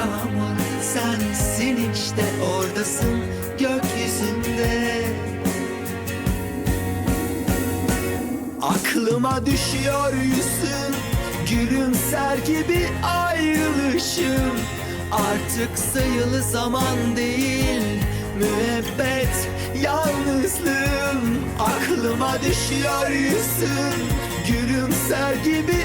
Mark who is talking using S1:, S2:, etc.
S1: yağmur sensin işte Oradasın gökyüzünde. Aklıma düşüyor yüzün Gülümser gibi ayrılışım Artık sayılı zaman değil Müebbet yalnızlığım Aklıma düşüyor yüzün Gülümser gibi